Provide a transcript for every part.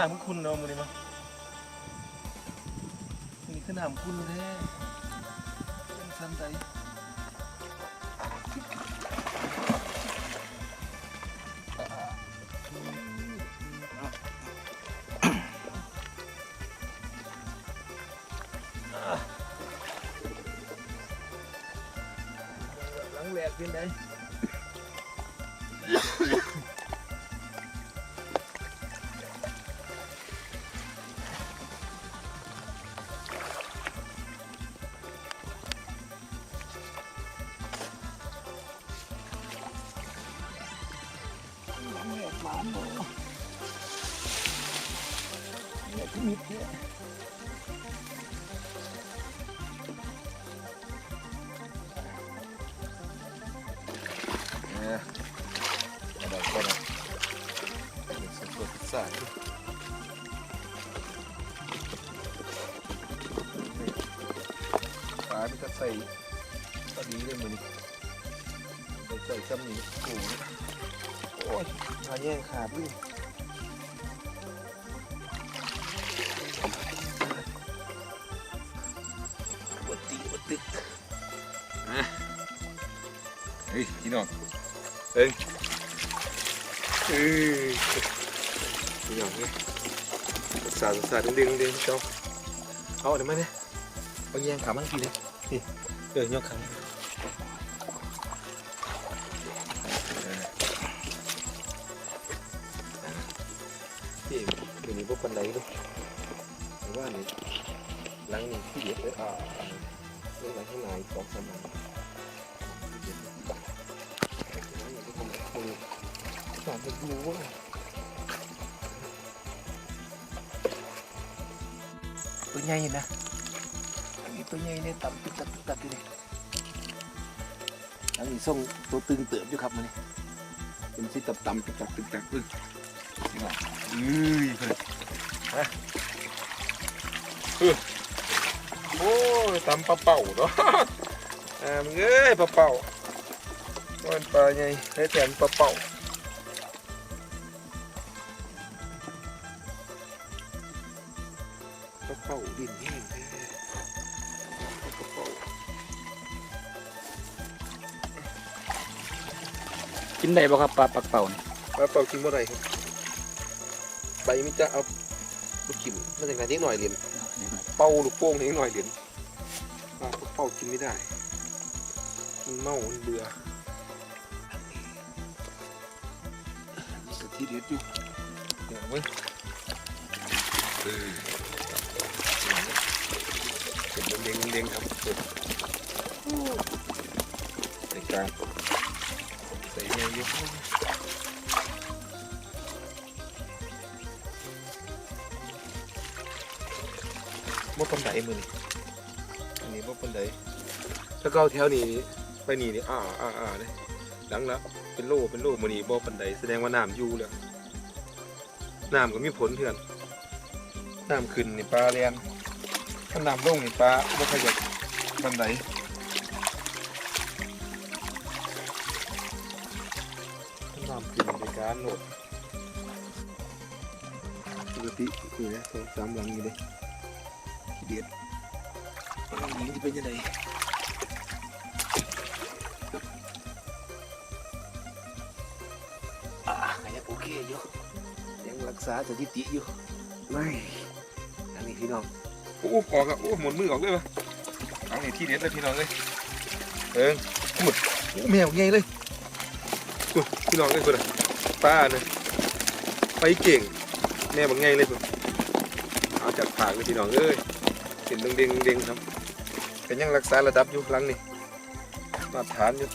ายเขามคุณเนาะมันนี่มั้งนี่คือน้ำคุณแท้เป็นสันใดหลังแหลกเป็นไงหลัง ปลาที่ก็ใส่ก็ดีเลยมือนี่ใส่ใส่ซ้ำนี่โอ้โหโอ้ยมาแย่งขาดด้วยวัดตีวัดตึกอะเฮ้ยพี่น้องเออนี่อย่างนี้สาดสาดดึงดึงเจ้าเอาเดี๋ยวมาเนี่ยเอาแยงขามันทีเลย นี่เออยกขันพี่เดี๋ยวนี้พวกปันไดด้วยหรือว่านี่หลังนี่ที่เดียดเลยอ่าเรื่องหลังข้างในสองสามอันสามจะดูว่าตัวใหญ่นะอันนี้ ตัวใหญ่เนี่ยต่ำตึกตักตึกตักอยู่เลยอันนี้ส่งตัวตึงเติบอยู่ครับมันนี่เป็นสิต่ำต่ำตึกตักตึกตักตึกนี่ว่าอือเพื่อนฮะเออโอ้ยตำปลาเป่าเนาะอ่ามึงเอ้ยปลาเป่ามันปลาใหญ่ให้แถมปลาเป่ากระเป๋าดินแห้ง กินได้บ่ครับปลาปักเป่านี่กระเป๋ากินเมื่อไรครับใบมิจะเอาลูกขิมมาจากไหนนิดหน่อยเหรียญเป่าลูกโป่งนิดหน่อยเหรียญปลากระเป๋ากินไม่ได้มันเมามันเบื่อสถิเด็ดอยู่เดี๋ยวเว้ยเออเสร็จเด้งๆเด้งๆครับเสร็จในกลาง ใส่เยอะบ่ปันไดมือนี่อันนี้บ่ปันไดถ้าเก้าแถวนี้ไปนี่นี่อ่าอ่าอ่าเลยหลังละเป็นโลเป็นโลมือนี่บ่ปันไดแสดงว่าน้ำอยู่แล้วน้ำก็มีผลเถื่อนน้ำขึ้นนี่ปลาเรียนถ้าน้ำลงนี่ปลาบ่ขยับปันได ในการโหลดปกตินี่นะสองสามหลังอยู่เลยเด็ดอันนี้จะเป็นยังไงอ่ายังโอเคอยู่ยังรักษาสถิติอยู่ไม่อันนี้พี่น้องโอ้ออกอะโอ้หมุนมือออกเลยปะอันนี้ที่เด็ดเลยพี่น้องเลยเอิงหมดโอ้แมวไงเลยกูพี่น้องเลยกูนะ ป้านะไปเก่ง แม่บอกไงเลยกูเอาจากปากเลยพี่น้องเอ้ยเห็นเด้งๆเด้งครับเป็นยังรักษาระดับอยู่ครั้งนี้มาตรฐานอยู่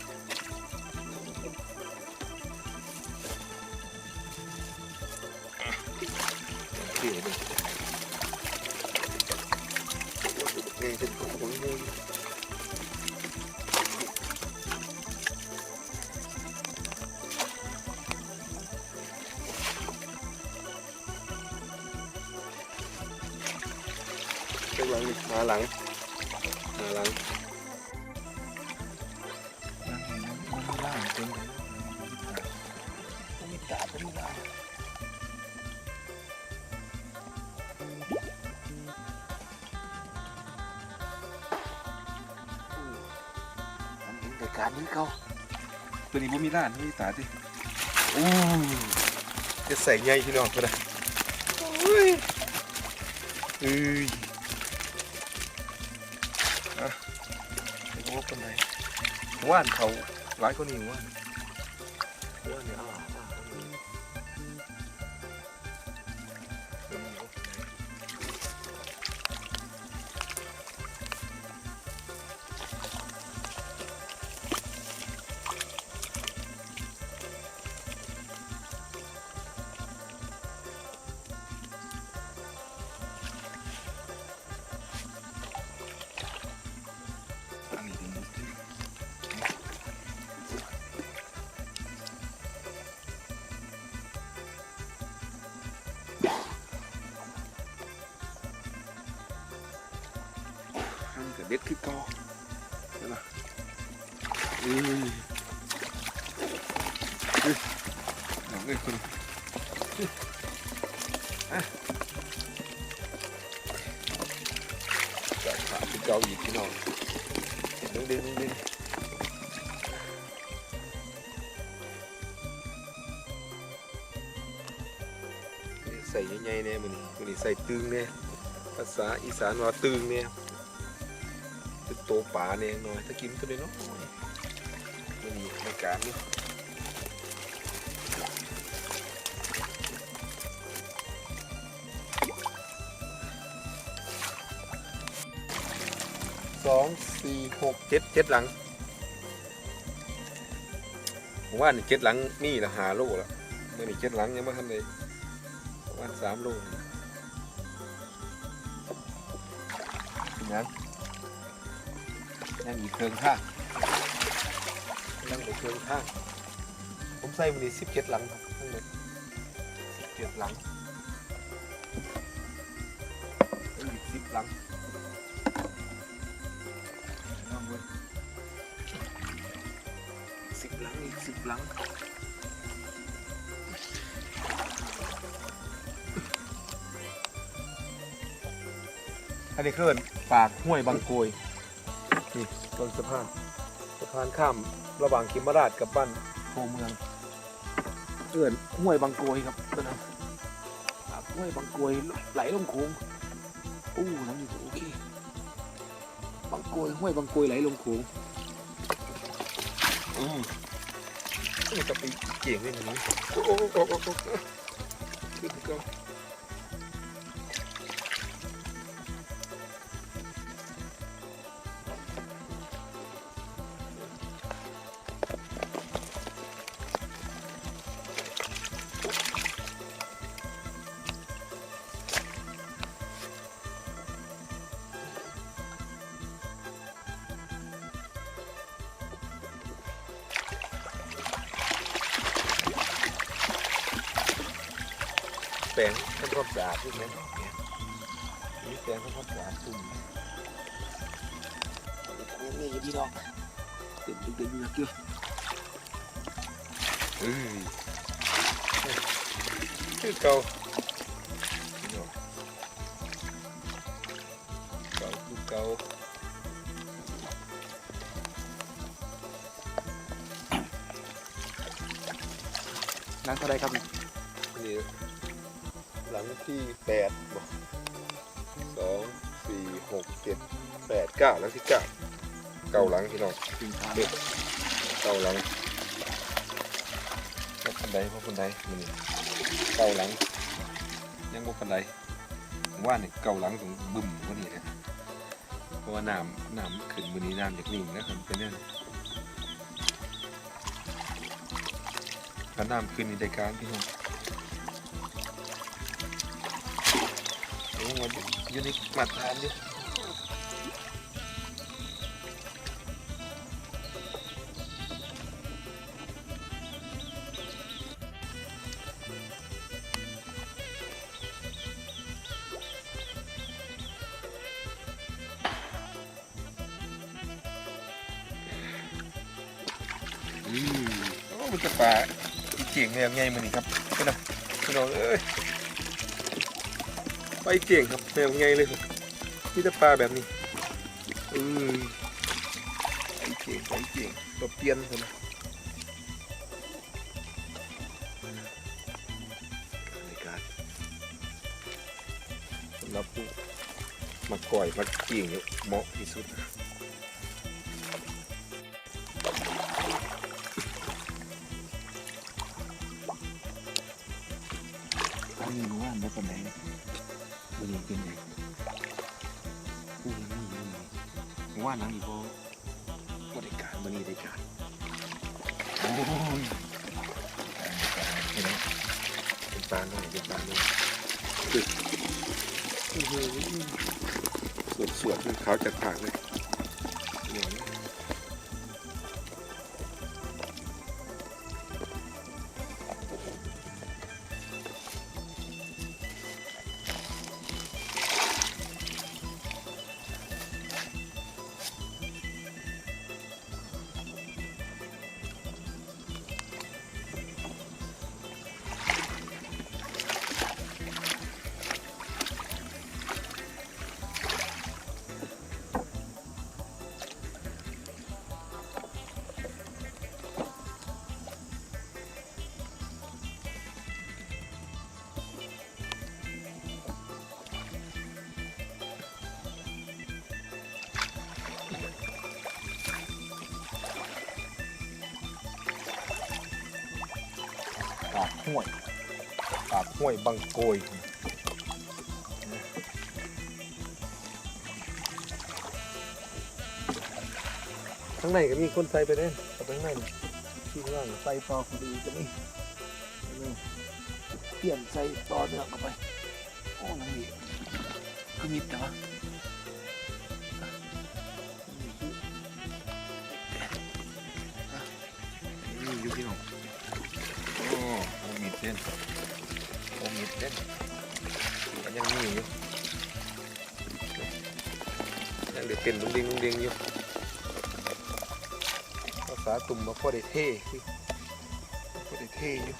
ช็หลังมาหลังมาหลังรายการนี้เขาตัวนี้ผมมีร้านให้ตาดิอู้จะใส่ใหญ่พี่น้องก็ได้เอ้ย ว่านเขาหลายคนนี่ว่านว่านเนี่ย หญ่ๆเนี่ยมันมันนี่ใส่ตึงเนี่ยภาษาอีสานว่าตึงเนี่ยเป็นโตป่าเนี่ยหน่อยถ้ากินก็ได้เนาะ มีในการนี่สองสี่หกเจ็ดเจ็ดหลัง ผมว่านี่เจ็ดหลังมีละหาโลแล้วไม่นี่เจ็ดหลังยังไม่ทันเลยประมาณสามโลนี่ยังยังอีกเครื่องข้า งยังอีกเครื่องข้างผมใส่มันนี่สิบเจ็ดหลังครับทั้งหมดสิบเจ็ดหลังยังอีกสิบหลังน้องเว้ยสิบหลังอีกสิบหลังอันนี้เคลื่อนปากห้วยบางโกยนี่บนสะพาน สะพานข้ามระหว่างคิมราชกับบ้านโพเมือง เอื่อนห้วยบางโกยครับตัวนั้นห้วยบางโกยไหลลงโค้งอู้น้ำอยู่โอเคบางโกยห้วยบางโกยไหลลงโค้งอืมจะไปเก่งเลยนะโอ้โหโอ้โหโอ้ งทำความสะอาดด้วยนะเนี่ยนี่แปรงทำความสะอาดตุ่มนี่อยู่ที่นอกเต็มเต็มอยู่นะเกี่ยวเฮ้ยคือเก่าพี่น้องเก่าคือเก่าหลังเท่าไรครับนี่นี่หลัง ที่แปดบอกสองสี่หกเจ็ดแปดเก้าหลังที่เก้าเก้าหลังพี่น้องสี่ทางเก้าหลังพบคนใดพบคนใดมันนี่เก้าหลัง ยังพบคนใดผมว่าเนี่ยเก้าหลังถึงบึ้มกว่านี้เลยเพราะว่าน้ำน้ำขึ้นมือนี้น้ำจากนิ่งนะครับเป็นเนี่ยถ้าน้ำขึ้นนี่ได้การพี่น้อง โอ้มันอยูนิคมาตรฐานอยู่อืมโอ้มันจะปลาอีเก่งแนวไงมันนี่ครับพี่น้องพี่น้องเอ้ย ไปเก่งครับแนวไงเลยครับนี่จะปลาแบบนี้อืมไอเก่งเก่งใจเก่งตัวเปียนคนนะบรรยากาศสำหรับผู้มาก่อยมาเก่งเนี่ยเหมาะที่สุดนะอันนี้รู้ว่าไม่เป็นไร มันยังเป็นไงกูยังไม่ยังไงว่านังอีกบ่บริการมันนี่ได้การโอ้ยเห็นไหมเป็นปลาหน่อยเป็นปลาหน่อยสวดสวดๆขาวจัดผากเลย ห้วยบางโกยข้างในก็มีคนใส่ไปเล่นเอาไปข้างในนี่ที่ข้างล่างใส่ต่อคนดีก็มีเปลี่ยนใส่ต่อเนื้อเข้าไปโอ้นั่นนี่ก็มีแต่ว่าอยู่พี่น้องโอ้โหมีเส้น โอ้มีเส้นมันยังมีอยู่ยังเด็กเต้นลุงดิงลุงดิงอยู่ภาษาตุ่มมาพอได้เท่คือพอได้เท่อยู่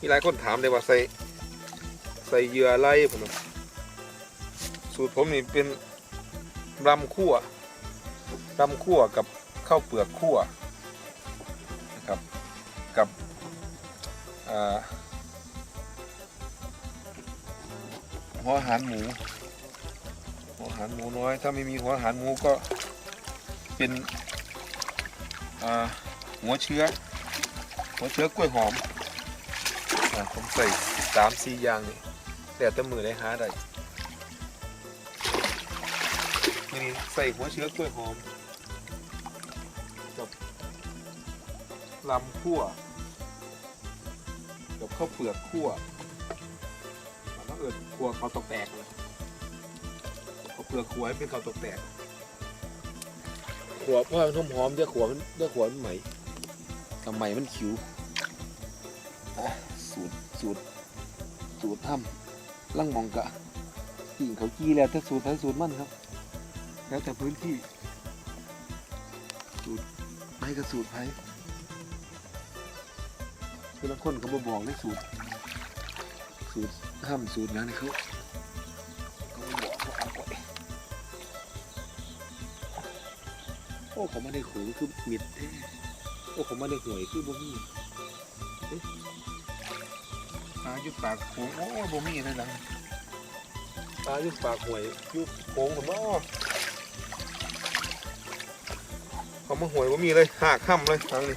มีหลายคนถามเลยว่าใส่ใส่เหยื่ออะไรผมสูตรผมนี่เป็น รำคั่วรำคั่วกับข้าวเปลือกคั่วนะครับกับหัวหารหมูหัวหารหมูน้อย ถ้าไม่มีหัวหารหมูก็เป็นหัวเชื้อ หัวเชื้อกล้วยหอมอผมใส่สามสี่อย่างนี่แต่แต่มือได้หาได้ นี่ใส่หัวเชื้อกล้วยหอมกับลำคั่วกับข้าวเปลือกคั่วมันต้องเอิดคั่วข้าวตกแตกเลยข้าวเปลือกคั่วให้เป็นข้าวตกแตกขัวเพราะว่ามันหอมๆเดี๋ยวขัวมันเดี๋ยวขัวมันไหมทำไมมันคิ้วสูตรสูตรสูตรทำลั่งมองกะกิ่งเขากี้แล้วแต่สูตรไผสูตรมันครับ แล้วแต่พื้นที่ สูตรไผกับสูตรไผคือละคนเขาบบอกได้สูตร สูตรทำสูตรนั้นเขาเขาบ่บอกเขาเอาไว้โอ้เขามาได้ขูคือมิดแท้โอ้เขามาได้หวยคือบ่มีปลายู่ปากโขงโอ้บ่มีเลยนะปลาอยู่ปากห่วยยู่โขงผมว่า เขามาหวยว่ามีเลยหากค่ำเลยทางนี้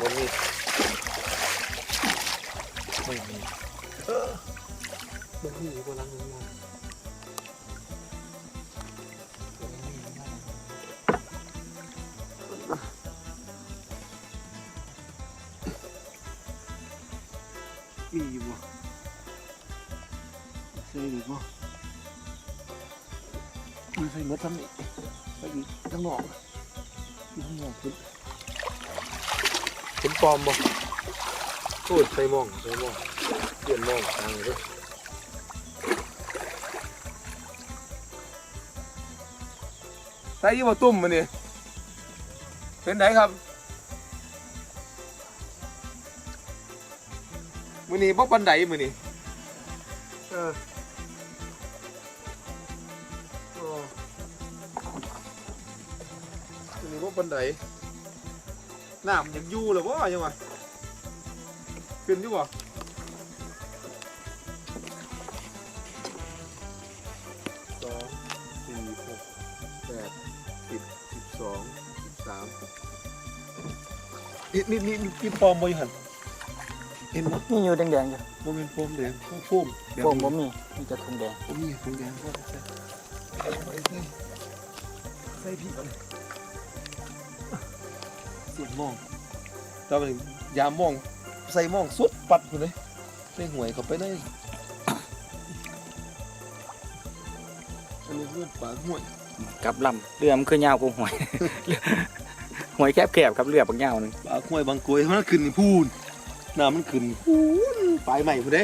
บ่มี มันใส่เมื่อทำนี่ไปอีกข้างนอกอยู่ข้างนอกคุณคุณปลอมบ่โอ้ยใส่หมองใส่หมองเปลี่ยนหมองทางเลยใส่ยี่บ่ตุ่มมันนี่เป็นไหนครับมือนี้บ่บันไดมือนี้เออ มือนี้บ่บันไดน้ำยังอยู่เหรอวะยังวะขึ้นอยู่บ่สองสี่หกแปดสิบสิบสองสิบสามนี่นี่นี่นี่ปลอมบ่อยู่หันเห็นบ่นี่อยู่แดงๆอยู่บ่เป็นโฟมแดงโฟมแบบพวกนี้บ่มีมีแต่ถุงแดง ผมมีถุงแดงก็ใส่ใส่ใส่พี่ก่อน สุดมองตอนนี้ยามมองใส่มองสุดปัดอยู่เลยใส่หวยเข้าไปเลยอันนี้คือปากห่วยกับลำเรือมันคือยาวกว่าหวย หวยแคบๆครับเรือบางยาวหนึงปากห่วยบางกรวยมันขึ้นนี่พูนน้ำมันขึ้นพูนปลายใหม่พูนเด้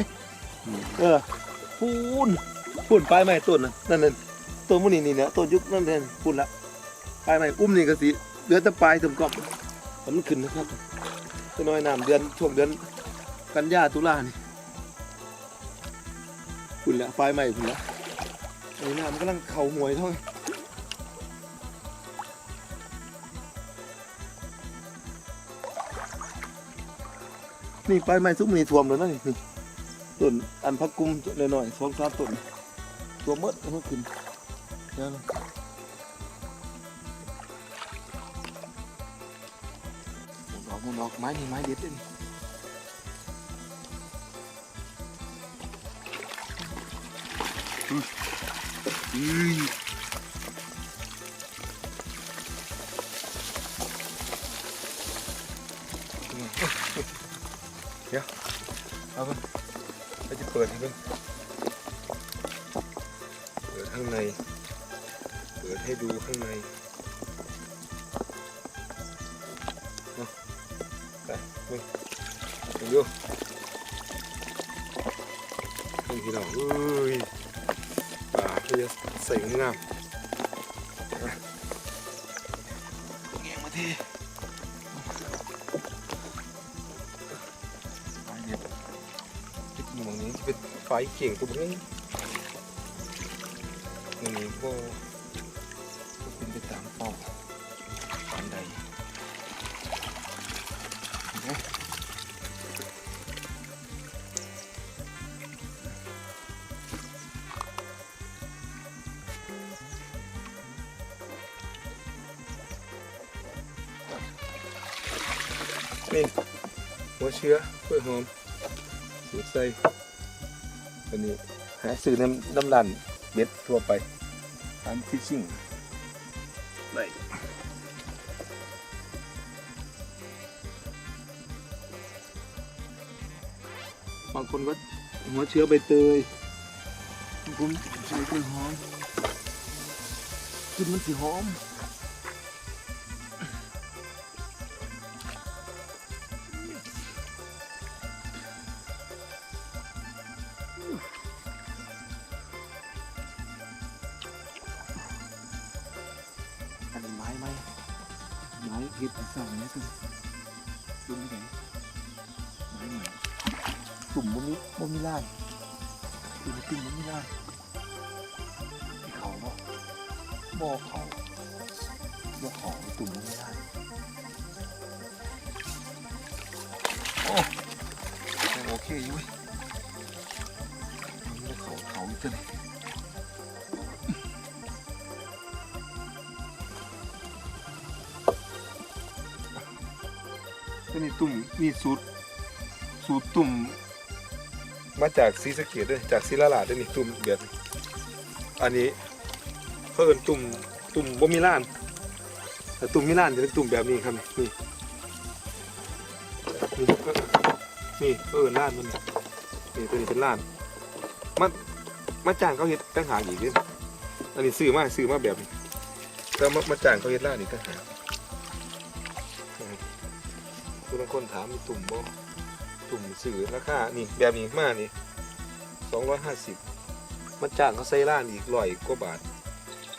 เออพูนพูนปลายใหม่ต้นน่ะนั่นนั่นต้นมันนี่นี่เนี่ยต้นยุคนั่นเองพูนละปลายใหม่อุ้มนี่ก็สิเหลือแต่ปลายถึงกรอบ แต่มันขึ้นนะครับตัวน้อยน้ำเดือนช่วงเดือนกันยาตุลานี่พูนละปลายใหม่พูนละไอ้น้ำกำลังเข่าหวยเท่าไหร่นี่ปลายใหม่ซุกมันนี่ท่วมแล้วนะนี่ต้นอันพักกุมหน่อยๆสองสามต้นตัวมดก็มันขึ้นเดี๋ยว หมุนอกไม้นี่ไม้เด็ดเลยอุ้ยอุ้ยเดี๋ยวเอาไปเราจะเปิดให้เพิ่งเปิดข้างใน เปิดให้ดูข้างใน ใส่งามๆนะแงงมาทีไฟเด็ดที่อยู่ตรงนี้ที่เป็นไฟเก่งตัวนี้มันนี้ก็ก็ หอมสูตรใส่อันนี้หาซื้อน้ำน้ำรันเบ็ดทั่วไปทำฟิชชิ่งได้บางคนก็หัวเชื้อใบเตยบางคนใส่กล้วยหอมกินมันสีหอม มีล่างตุ่มตุ่มบนมีล่างที่เขาบ่บ่อเขาบ่อเขาตุ่มบนมีล่างโอ้ยังโอเคอยู่เว้ยนบ่เขาเขาอีกตัวนึงตัวนี้ตุ่มนี่สูตรสูตรตุ่ม มาจากซีสะเกตด้วยจากศิลาลาด้วยนี่ตุ่มแบบอันนี้เขาเอินตุ่มตุ่มบ่มีล้านแต่ตุ่มมีล้านจะเป็นตุ่มแบบนี้ครับนี่นี่นี่เขาเอินล้านมันนี่ตัวนี้เป็นล้านมามาจ้างเขาเฮ็ดตั้งหาอีกเด้อันนี้ซื้อมาซื้อมาแบบนี้แต่มามาจ้างเขาเฮ็ดล้านอีกตั้งหาคือบางคนถามมีตุ่มบ่ ตุ่มสื่อราคานี่แบบนี้มากนี่สองร้อยห้าสิบมันจ้างเขาใส่ล้านอีกร้อยกว่าบาท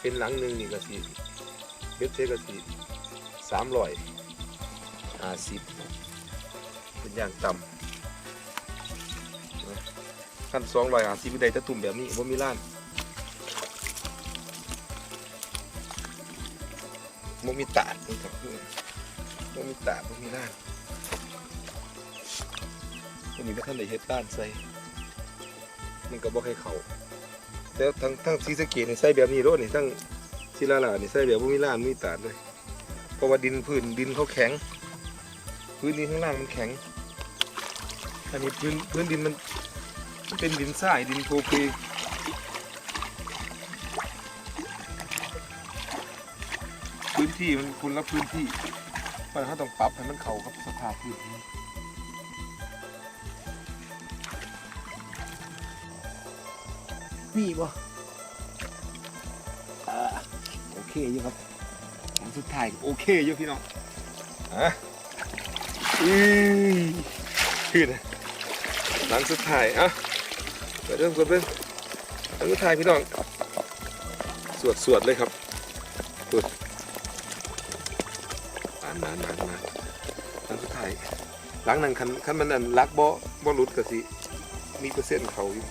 เป็นหลังหนึ่งนี่ก็สิเบ็ดเซก็สิสามร้อยห้าสิบเป็นอย่างต่ำพันสองร้อยห้าสิบได้แต่ตุ่มแบบนี้บ่มีล้านบ่มีตาดนี่ครับบ่มีตาดบ่มีล้าน อันนี้ก็ท่านได้เฮ็ดล้านใส่มันก็บ่ให้เข้าแต่ทั้งทั้งซีสะเกตนี่ใส่แบบนี้โลดนี่ทั้งศิลาลานี่ใส่แบบบ่มีลานมีตาดเลยเพราะว่าดินพื้นดินเขาแข็ง พื้นดินข้างล่างมันแข็ง อันนี้พื้นพื้นดินมันเป็นดินทรายดินโคเพพื้นที่มันคุณละพื้นที่เพราะฉะนั้นเขาต้องปรับให้มันเข้ากับสภาพพื้นที่ มีบ่อ่าโอเคอยู่ครับหลังสุดท้ายโอเคอยู่พี่น้องอะอือขึ้นนะหลังสุดท้ายอะเปิดเริ่มกดเริ่มหลังสุดท้ายพี่น้องสวดสวดเลยครับสวดมานมานมานมานหลังสุดท้ายหลังนั้นคันคันมันอันลักบ่บ่หลุดก็สิมีเปอร์เซ็นต์เขาอยู่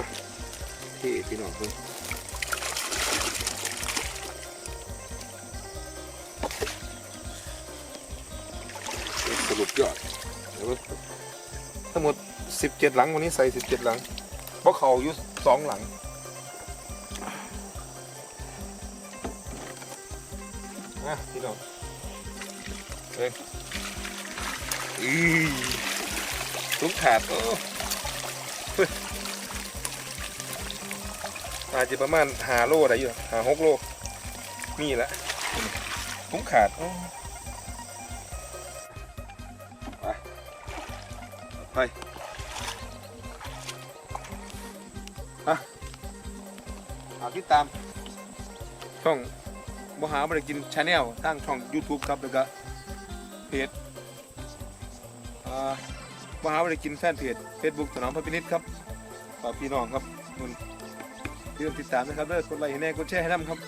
อะที่พี่น้องเพิ่นสรุปยอดเดี๋ยวทั้งหมด 17 หลังวันนี้ใส่ 17 หลัง เพราะเขาอยู่สองหลังอะพี่น้องเฮ้ยอีทุกถาดโอ้ อาจจะประมาณหาโลอะได้อยู่หาหกโลนี่แหละทุกขาดไปฮะหาติดตาม ช่องบหาบริกินชาแนลตั้งช่อง YouTube ครับ แล้วก็เพจอ่าบหาบริกินแฟนเพจ Facebook ถนอมพระพินิษครับฝากพี่น้องครับ คุณที่ติดตามนะครับเด้อกดไลค์ให้แน่กดแชร์ให้นำครับ